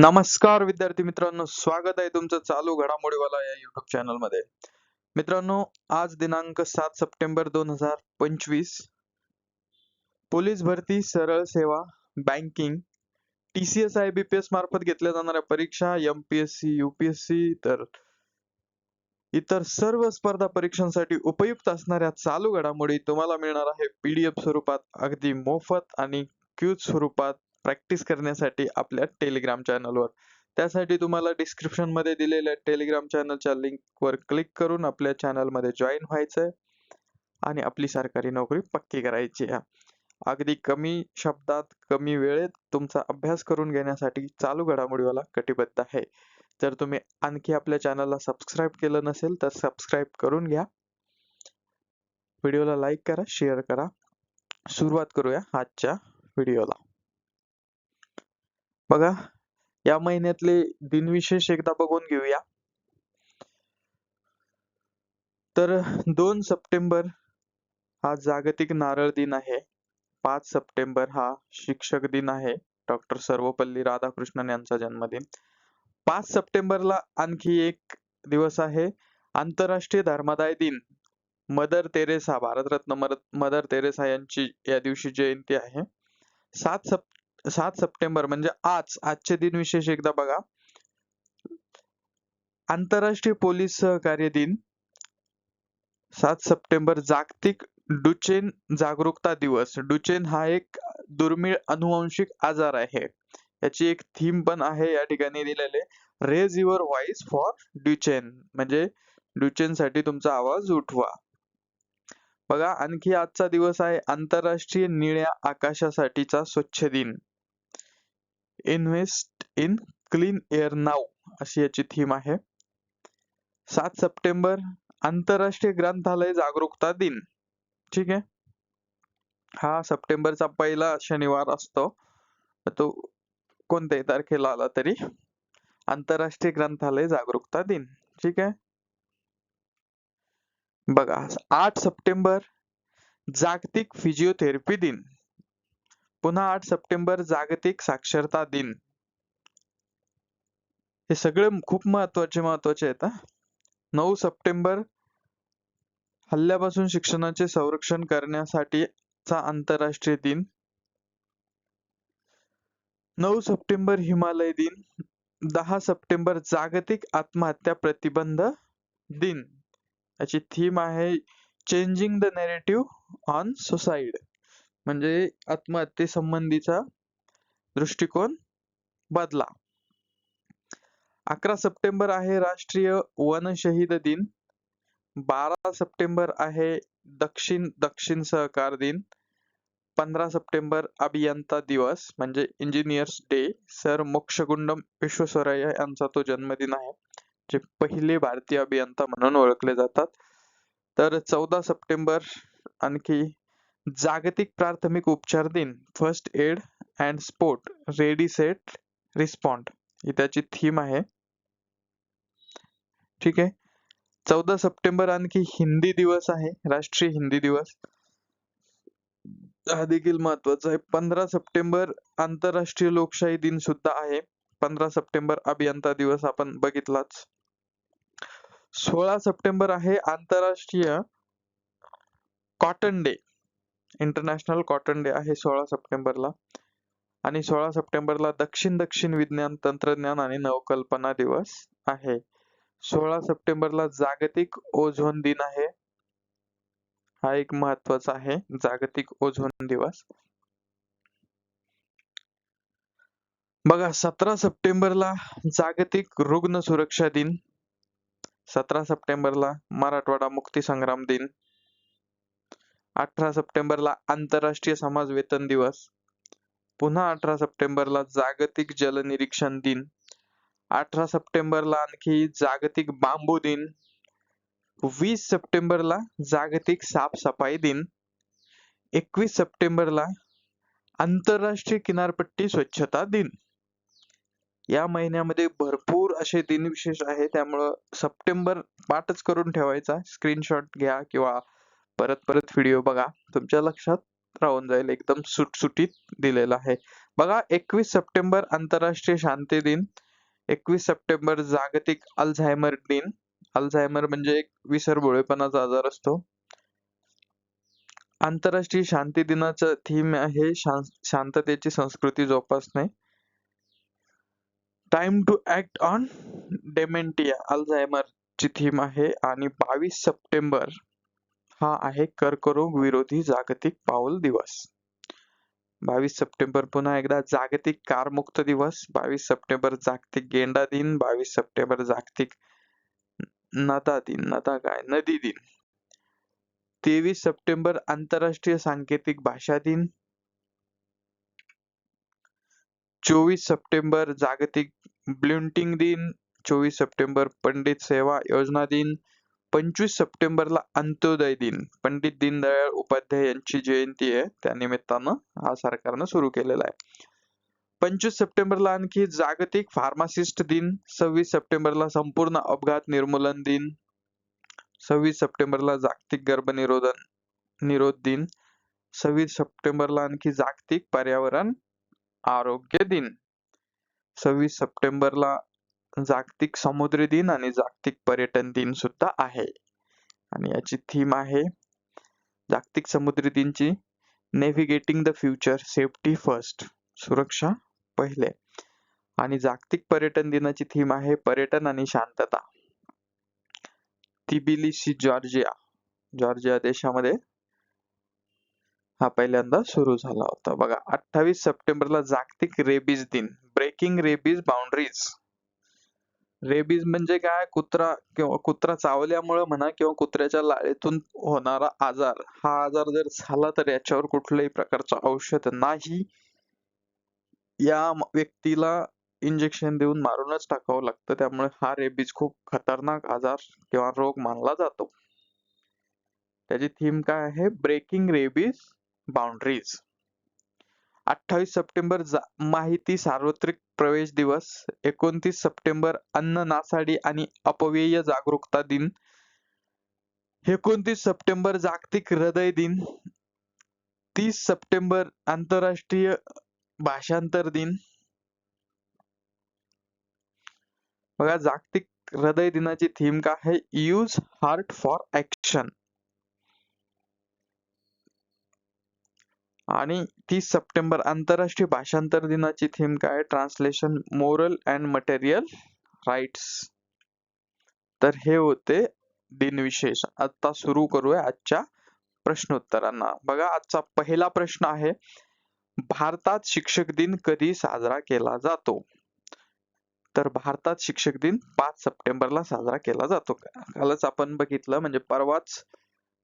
नमस्कार विद्यार्थी मित्रांनो स्वागत आहे तुमचं चालू घडामोडीवाला या युट्यूब चॅनलमध्ये. मित्रांनो आज दिनांक सात सप्टेंबर दोन हजार पंचवीस. पोलीस भरती सरळ सेवा बँकिंग टीसीएस आय बीपीएस मार्फत घेतल्या जाणाऱ्या परीक्षा एमपीएससी युपीएससी तर इतर सर्व स्पर्धा परीक्षांसाठी उपयुक्त असणाऱ्या चालू घडामोडी तुम्हाला मिळणार आहे पीडीएफ स्वरूपात अगदी मोफत आणि क्यूज स्वरूपात. प्रॅक्टिस करण्यासाठी आपल्या टेलिग्राम चॅनलवर त्यासाठी तुम्हाला डिस्क्रिप्शनमध्ये दिलेल्या टेलिग्राम चॅनलच्या लिंकवर क्लिक करून आपल्या चॅनलमध्ये जॉईन जॉईन व्हायचंय आणि आपली सरकारी नोकरी पक्की करायची आहे. अगदी कमी शब्दात कमी वेळेत तुमचा अभ्यास करून घेण्यासाठी चालू घडामोडीवाला कटिबद्ध आहे. जर तुम्ही आणखी आपल्या चॅनलला सबस्क्राईब केलं नसेल तर सबस्क्राईब करून घ्या. व्हिडिओला लाईक करा शेअर करा. सुरुवात करूया आजच्या व्हिडिओला बघा या महिन्यातले दिनविशेष एकदा बघून घेऊया. तर दोन सप्टेंबर हा जागतिक नारळ दिन आहे. पाच सप्टेंबर हा शिक्षक दिन आहे डॉक्टर सर्वपल्ली राधाकृष्णन यांचा जन्मदिन. पाच सप्टेंबरला आणखी एक दिवस आहे आंतरराष्ट्रीय धर्मादाय दिन. Mother Teresa Bharat Ratna Mother Teresa यांची या दिवशी जयंती आहे. सात सप सात सप्टेंबर म्हणजे आज आजचे दिन विशेष एकदा बघा. आंतरराष्ट्रीय पोलीस सहकार्य दिन. सात सप्टेंबर जागतिक डुचेन जागरूकता दिवस. डुचेन हा एक दुर्मिळ अनुवांशिक आजार आहे. याची एक थीम पण आहे या ठिकाणी दिलेले. Raise your voice for Duchenne म्हणजे ड्युचेन साठी तुमचा आवाज उठवा. बघा आणखी आजचा दिवस आहे आंतरराष्ट्रीय निळ्या आकाशासाठीचा स्वच्छ दिन. इन्व्हेस्ट इन क्लीन एअर नाव अशी याची थीम आहे. सात सप्टेंबर आंतरराष्ट्रीय ग्रंथालय जागरूकता दिन. ठीक आहे? हा सप्टेंबरचा पहिला शनिवार असतो. तो कोणत्याही तारखेला आला तरी आंतरराष्ट्रीय ग्रंथालय जागरूकता दिन. ठीक आहे? बघा आठ सप्टेंबर जागतिक फिजिओथेरपी दिन. पुन्हा आठ सप्टेंबर जागतिक साक्षरता दिन. हे सगळे खूप महत्त्वाचे महत्त्वाचे आहेत हा. नऊ सप्टेंबर हल्ल्यापासून शिक्षणाचे संरक्षण करण्यासाठीचा आंतरराष्ट्रीय दिन. नऊ सप्टेंबर हिमालय दिन. दहा सप्टेंबर जागतिक आत्महत्या प्रतिबंध दिन. याची थीम आहे changing the narrative on suicide म्हणजे आत्महत्ये संबंधीचा दृष्टिकोन बदला. अकरा सप्टेंबर आहे राष्ट्रीय वन शहीद दिन. बारा सप्टेंबर आहे दक्षिण दक्षिण सहकार दिन. पंधरा सप्टेंबर अभियंता दिवस म्हणजे engineers day. Sir Mokshagundam Visvesvaraya यांचा तो जन्मदिन आहे जे पहिले भारतीय अभियंता म्हणून ओळखले जातात. तर चौदा सप्टेंबर आणखी जागतिक प्राथमिक उपचार दिन first aid and sport ready set respond ही त्याची थीम आहे. ठीक आहे? चौदा सप्टेंबर आणखी हिंदी दिवस आहे राष्ट्रीय हिंदी दिवस. हा देखील महत्त्वाचा आहे. पंधरा सप्टेंबर आंतरराष्ट्रीय लोकशाही दिन सुद्धा आहे. पंधरा सप्टेंबर अभियंता दिवस आपण बघितलाच. सोळा सप्टेंबर आहे आंतरराष्ट्रीय cotton day international cotton day आहे सोळा सप्टेंबरला. आणि सोळा सप्टेंबरला दक्षिण दक्षिण विज्ञान तंत्रज्ञान आणि नवकल्पना दिवस आहे. सोळा सप्टेंबरला जागतिक ओझोन दिन आहे. हा एक महत्त्वाचा आहे जागतिक ओझोन दिवस. बघा सतरा सप्टेंबरला जागतिक रुग्ण सुरक्षा दिन. सतरा सप्टेंबरला मराठवाडा मुक्ती संग्राम दिन. अठरा सप्टेंबरला आंतरराष्ट्रीय समाज वेतन दिवस. पुन्हा अठरा सप्टेंबरला जागतिक जल निरीक्षण दिन. अठरा सप्टेंबरला आणखी जागतिक बांबू दिन. वीस सप्टेंबरला जागतिक साफसफाई दिन. एकवीस सप्टेंबरला आंतरराष्ट्रीय किनारपट्टी स्वच्छता दिन. या महिन्यामध्ये भरपूर असे दिन विशेष आहे त्यामुळं सप्टेंबर पाठच करून ठेवायचा. स्क्रीनशॉट घ्या किंवा परत परत व्हिडिओ बघा. तुमच्या लक्षात राहून जाईल एकदम सुटसुटीत दिलेला आहे. बघा एकवीस सप्टेंबर आंतरराष्ट्रीय शांती दिन. एकवीस सप्टेंबर जागतिक अल्झायमर दिन. अल्झायमर म्हणजे एक विसरभोळेपणाचा आजार असतो. आंतरराष्ट्रीय शांती दिनाचं थीम आहे शांततेची संस्कृती जोपासणे. Time to act on dementia Alzheimer ची थीम आहे. आणि बावीस सप्टेंबर हा आहे कर्करोग विरोधी जागतिक पाऊल दिवस. बावीस सप्टेंबर पुन्हा एकदा जागतिक कारमुक्त दिवस. बावीस सप्टेंबर जागतिक गेंडा दिन. बावीस सप्टेंबर जागतिक नदा दिन. नदा काय? नदी दिन. तेवीस सप्टेंबर आंतरराष्ट्रीय सांकेतिक भाषा दिन. चोवीस सप्टेंबर जागतिक ब्लुंटिंग दिन. चोवीस सप्टेंबर पंडित सेवा योजना दिन. पंचवीस सप्टेंबरला अंत्योदय दिन. पंडित दीनदयाळ उपाध्याय यांची जयंती आहे. त्या निमित्तानं हा सरकारनं सुरू केलेला आहे. पंचवीस सप्टेंबरला आणखी जागतिक फार्मासिस्ट दिन. सव्वीस सप्टेंबरला संपूर्ण अपघात निर्मूलन दिन. सव्वीस सप्टेंबरला जागतिक गर्भनिरोधन निरोध दिन. सव्वीस सप्टेंबरला आणखी जागतिक पर्यावरण आरोग्य दिन. सव्वीस सप्टेंबरला जागतिक समुद्री दिन आणि जागतिक पर्यटन दिन सुद्धा आहे. आणि याची थीम आहे जागतिक समुद्री दिनची navigating the future safety first सुरक्षा पहिले. आणि जागतिक पर्यटन दिनाची थीम आहे पर्यटन आणि शांतता. तिबिलिसी जॉर्जिया जॉर्जिया देशामध्ये हा पहिल्यांदा सुरू झाला होता. बघा अठ्ठावीस सप्टेंबरला जागतिक रेबीज दिन. ब्रेकिंग रेबीज बाउंड्रीज रेबीज म्हणजे काय? कुत्रा किंवा कुत्रा चावल्यामुळे म्हणा किंवा कुत्र्याच्या लाळेतून होणारा आजार. हा आजार जर झाला तर याच्यावर कुठल्याही प्रकारचं औषध नाही. या व्यक्तीला इंजेक्शन देऊन मारूनच टाकावं लागतं. त्यामुळे हा रेबीज खूप खतरनाक आजार किंवा रोग मानला जातो. त्याची थीम काय आहे? ब्रेकिंग रेबीज बाउंड्रीज अठ्ठावीस सप्टेंबर जा- माहिती सार्वत्रिक प्रवेश दिवस एकोणतीस सप्टेंबर अन्न नासाडी आणि अपव्यय जागरूकता दिन एकोणतीस सप्टेंबर जागतिक हृदय दिन तीस सप्टेंबर आंतरराष्ट्रीय भाषांतर दिन. बघा जागतिक हृदय दिनाची थीम काय आहे? यूज हार्ट फॉर ऍक्शन आणि तीस सप्टेंबर आंतरराष्ट्रीय भाषांतर दिनाची थीम काय? Translation moral and material rights तर हे होते दिनविशेष. आता सुरू करूया आजच्या प्रश्नोत्तरांना. बघा आजचा पहिला प्रश्न आहे भारतात शिक्षक दिन कधी साजरा केला जातो? तर भारतात शिक्षक दिन पाच सप्टेंबरला साजरा केला जातो. कालच आपण बघितलं म्हणजे परवाच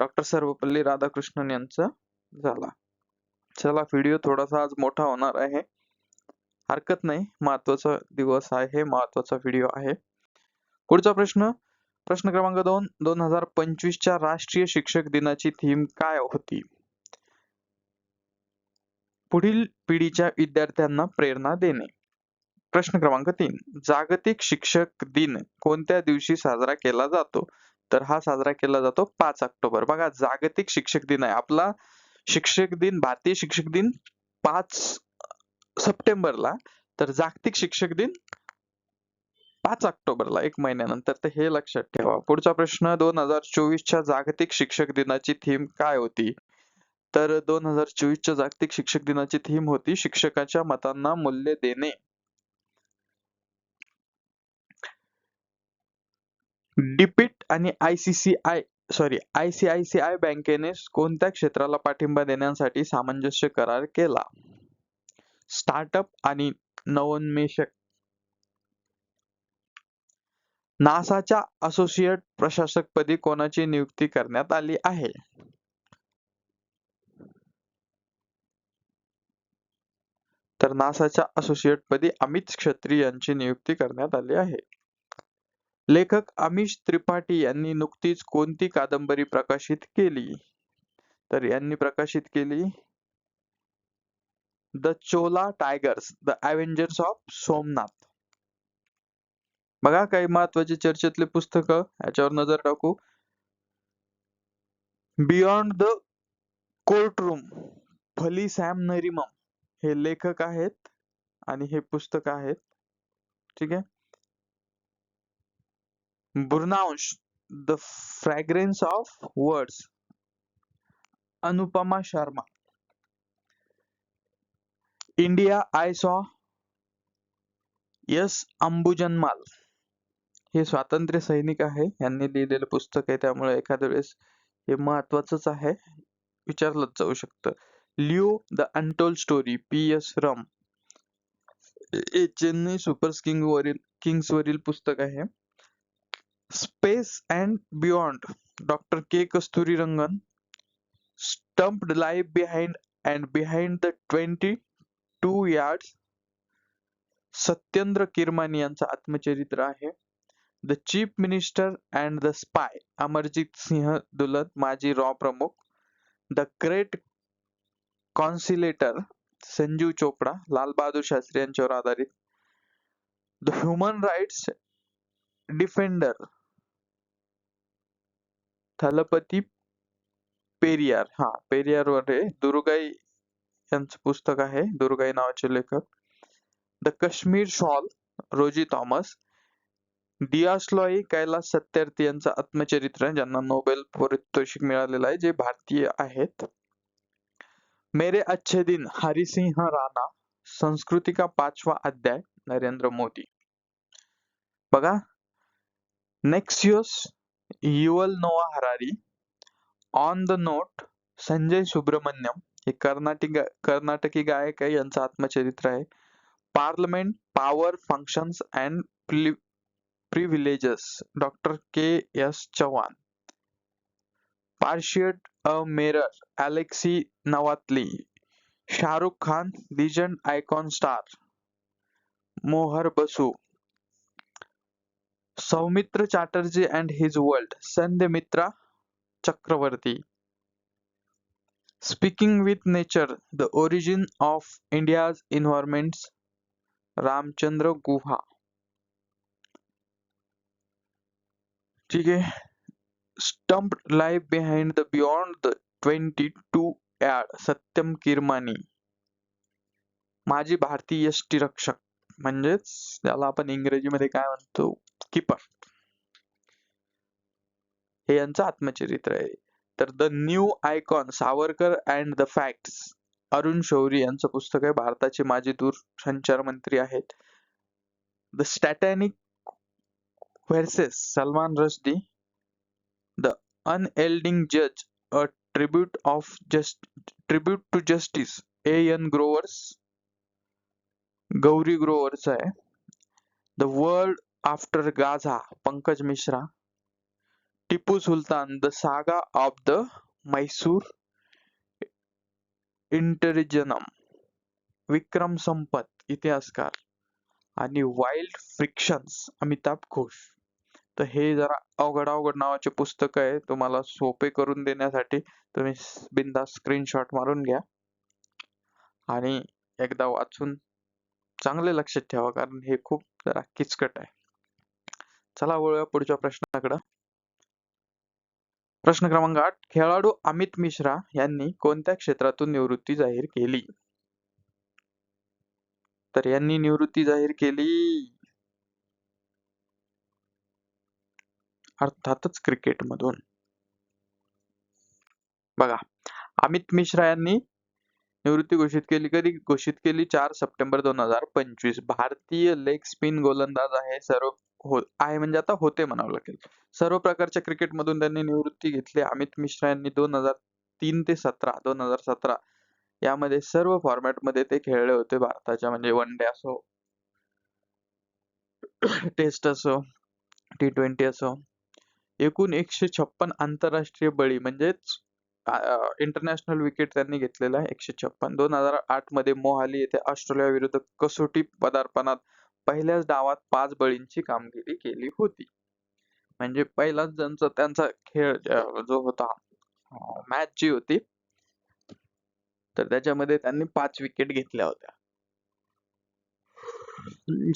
डॉक्टर सर्वपल्ली राधाकृष्णन यांचा झाला. चला व्हिडिओ थोडासा आज मोठा होणार आहे. हरकत नाही महत्त्वाचा दिवस आहे महत्त्वाचा व्हिडिओ आहे. पुढचा प्रश्न प्रश्न क्रमांक दोन दोन हजार पंचवीसच्या राष्ट्रीय शिक्षक दिनाची थीम काय होती? पुढील पिढीच्या विद्यार्थ्यांना प्रेरणा देणे. प्रश्न क्रमांक तीन जागतिक शिक्षक दिन कोणत्या दिवशी साजरा केला जातो? तर हा साजरा केला जातो पाच ऑक्टोबर. बघा जागतिक शिक्षक दिन आहे. आपला शिक्षक दिन भारतीय शिक्षक दिन पाच सप्टेंबरला. तर जागतिक शिक्षक दिन पाच ऑक्टोबरला एक महिन्यानंतर. तर हे लक्षात ठेवा. पुढचा प्रश्न दोन हजार चोवीसच्या जागतिक शिक्षक दिनाची थीम काय होती? तर दोन हजार चोवीसच्या जागतिक शिक्षक दिनाची थीम होती शिक्षकाच्या मतांना मूल्य देणे. डिपिट आणि I C C I sorry ICICI बँकेने कोणत्या क्षेत्राला पाठिंबा देण्यासाठी सामंजस्य करार केला? स्टार्टअप आणि नवोन्मेषक नासाच्या असोसिएट प्रशासकपदी कोणाची नियुक्ती करण्यात आली आहे? तर नासाच्या असोसिएट पदी अमित क्षत्री यांची नियुक्ती करण्यात आली आहे. लेखक अमिश त्रिपाठी यांनी नुकतीच कोणती कादंबरी प्रकाशित केली? तर यांनी प्रकाशित केली the Chola tigers the avengers of Somnath बघा काही महत्वाची चर्चेतले पुस्तक याच्यावर नजर टाकू. Beyond the court room Fali Sam Nariman हे लेखक आहेत आणि हे पुस्तक आहेत. ठीक आहे? बुरनाउश the fragrance of words Anupama Sharma India I saw yes अंबुजनमाल हे स्वातंत्र्य सैनिक आहे. यांनी लिहिलेलं पुस्तक आहे. त्यामुळे एखाद्या वेळेस हे महत्वाचंच आहे. विचारलंच जाऊ शकतं. Leo the untold story P S Ram हे चेन्नई सुपर किंग वरील किंग्स वरील पुस्तक आहे. Space and beyond. Doctor K Kasturi Rangan stumped life behind and behind the twenty two yards Satyendra Kirmani यांचं आत्मचरित्र आहे. The chief minister and the spy Amarjit Singh Dulat माजी रॉ प्रमुख. The great conciliator Sanjeev Chopra Lal Bahadur Shastri यांच्यावर आधारित. The human rights defender Thalapathi Periyar. हा पेरियार वर आहे. दुर्गाई यांचं पुस्तक आहे. दुर्गाई नावाचे लेखक. The Kashmir shawl Rosie Thomas. डियास्लॉई Kailash Satyarthi यांचं आत्मचरित्र ज्यांना नोबेल पारितोषिक मिळालेलं आहे जे भारतीय आहेत. मेरे अच्छे दिन हरिसिंह राणा संस्कृती का पाचवा अध्याय नरेंद्र मोदी. बघा. Nexus Yuval Noah Harari on the note Sanjay Subrahmanyan हे कर्नाटिक कर्नाटकी गायक आहे यांचं आत्मचरित्र आहे. Parliament power functions and privileges doctor K S Chavan. Patriot a memoir Alexei नवातली Shahrukh Khan legend icon star Mohar Basu Soumitra Chatterjee and his world Sandhyamitra Chakraborty. Speaking with nature the origin of India's environments Ramachandra Guha ठीक आहे stumped life behind the beyond the twenty two ad Satyam Kirmani माझी भारतीय यष्टी रक्षक. म्हणजेच त्याला आपण इंग्रजीमध्ये काय म्हणतो? किपर. हे यांचं आत्मचरित्र आहे. तर the new icon Savarkar and the facts Arun Shourie यांचं पुस्तक आहे. भारताचे माजी दूरसंचार मंत्री आहेत. The satanic verses Salman Rushdie the unyielding जज a tribute of just tribute to justice A N Grover's Gauri Grover's आहे. The world after Gaza Pankaj Mishra Tipu Sultan the saga of the Mysore interregnum Vikram Sampath इतिहासकार आणि wild frictions Amitabh Ghosh तर हे जरा अवघड अवघड नावाचे पुस्तक आहे तुम्हाला सोपे करून देण्यासाठी तुम्ही बिंदा स्क्रीनशॉट मारून घ्या. आणि एकदा वाचून चांगले लक्षात ठेवा कारण हे खूप जरा किचकट आहे. चला वळूया पुढच्या प्रश्नाकडे. प्रश्न क्रमांक आठ खेळाडू अमित मिश्रा यांनी कोणत्या क्षेत्रातून निवृत्ती जाहीर केली? तर यांनी निवृत्ती जाहीर केली. अर्थातच क्रिकेट मधून बघा अमित मिश्रा यांनी निवृत्ती घोषित केली कधी घोषित केली? चार सप्टेंबर दोन हजार पंचवीस. भारतीय लेग स्पिन गोलंदाज आहे सर्व हो आहे म्हणजे आता होते म्हणावं लागेल. सर्व प्रकारच्या क्रिकेट मधून त्यांनी निवृत्ती घेतली. अमित मिश्रा यांनी दोन हजार तीन ते सतरा दोन हजार सतरा यामध्ये सर्व फॉर्मॅटमध्ये ते खेळले होते भारताच्या. म्हणजे वन डे असो टेस्ट असो टी ट्वेंटी असो. एकूण एकशे छप्पन आंतरराष्ट्रीय बळी म्हणजेच इंटरनॅशनल विकेट त्यांनी घेतलेला आहे एकशे छप्पन. दोन हजार आठमध्ये मोहाली येथे ऑस्ट्रेलिया विरुद्ध कसोटी पदार्पणात पहिल्याच डावात पाच बळींची कामगिरी केली होती. म्हणजे पहिलाच ज्यांचा त्यांचा खेळ जो होता मॅच जी होती तर त्याच्यामध्ये त्यांनी पाच विकेट घेतल्या होत्या.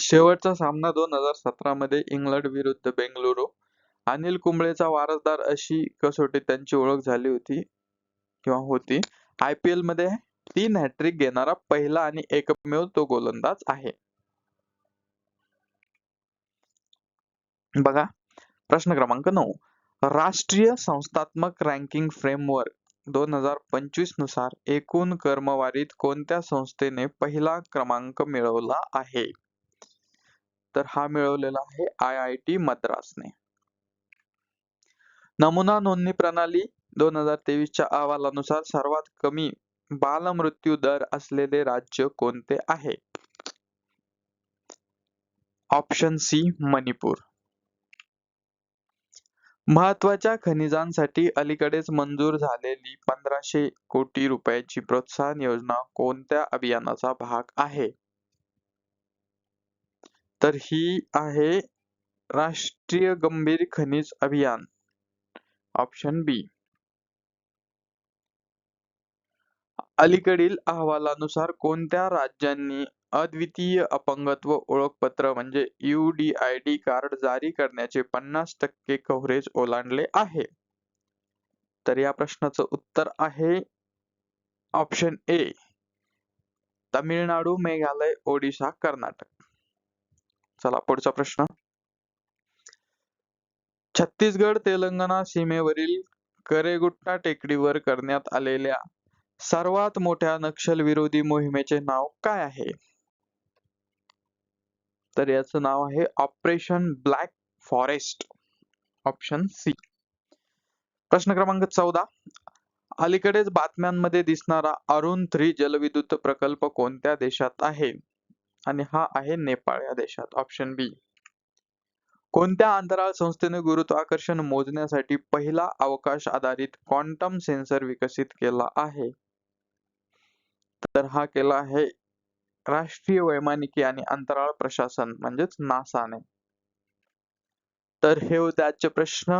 शेवटचा सामना दोन हजार सतरा मध्ये इंग्लंड विरुद्ध बेंगळुरू अनिल कुंबळेचा वारसदार अशी कसोटी त्यांची ओळख झाली होती किंवा होती. आय पी एलमध्ये तीन हॅट्रिक घेणारा पहिला आणि एकमेव तो गोलंदाज आहे. बघा प्रश्न क्रमांक नऊ. राष्ट्रीय संस्थात्मक रँकिंग फ्रेमवर्क दोन हजार पंचवीसनुसार एकूण कर्मवारीत कोणत्या संस्थेने पहिला क्रमांक मिळवला आहे? तर हा मिळवलेला आहे आय आय टी मद्रासने. नमुना नोंदणी प्रणाली दोन हजार तेवीसच्या अहवालानुसार सर्वात कमी बालमृत्यू दर असलेले राज्य कोणते आहे? Option C Manipur. महत्त्वाच्या खनिजांसाठी अलीकडेच मंजूर झालेली पंधराशे कोटी रुपयाची प्रोत्साहन योजना कोणत्या अभियानाचा भाग आहे? तर ही आहे राष्ट्रीय गंभीर खनिज अभियान. Option B. अलीकडील अहवालानुसार कोणत्या राज्यांनी अद्वितीय अपंगत्व ओळखपत्र म्हणजे डी कार्ड जारी करण्याचे पन्नास टक्के कव्हरेज ओलांडले आहे. तर या प्रश्नाचं उत्तर आहे ऑप्शन ए तामिळनाडू मेघालय ओडिशा कर्नाटक. चला पुढचा प्रश्न. छत्तीसगड तेलंगणा सीमेवरील करेगुट्टा टेकडीवर करण्यात आलेल्या सर्वात मोठ्या नक्षल विरोधी मोहिमेचे नाव काय आहे? तर याचं नाव आहे operation black forest option C. प्रश्न क्रमांक चौदा. अलीकडेच बातम्यांमध्ये दिसणारा अरुण थ्री जलविद्युत प्रकल्प कोणत्या देशात आहे? आणि हा आहे नेपाळ या देशात ऑप्शन बी. कोणत्या अंतराळ संस्थेने गुरुत्वाकर्षण मोजण्यासाठी पहिला अवकाश आधारित क्वांटम सेन्सर विकसित केला आहे? तर हा केला आहे राष्ट्रीय वैमानिकी आणि अंतराळ प्रशासन म्हणजेच नासाने. तर हे होते आजचे प्रश्न.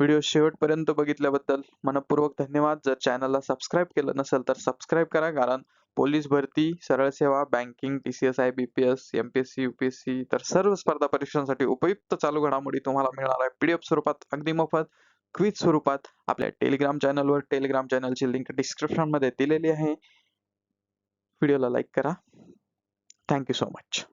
व्हिडिओ शेवटपर्यंत बघितल्याबद्दल मनपूर्वक धन्यवाद. जर चॅनलला सबस्क्राईब केलं नसेल तर सबस्क्राईब करा कारण पोलीस भरती सरळ सेवा banking TCS I B P S M P S C UPSC तर सर्व स्पर्धा परीक्षांसाठी उपयुक्त चालू घडामोडी तुम्हाला मिळणार आहे. पीडीएफ स्वरूपात अगदी मोफत क्विज स्वरूपात आपल्या टेलिग्राम चॅनलवर. टेलिग्राम चॅनलची लिंक डिस्क्रिप्शनमध्ये दिलेली आहे. व्हिडिओला लाईक करा. Thank you so much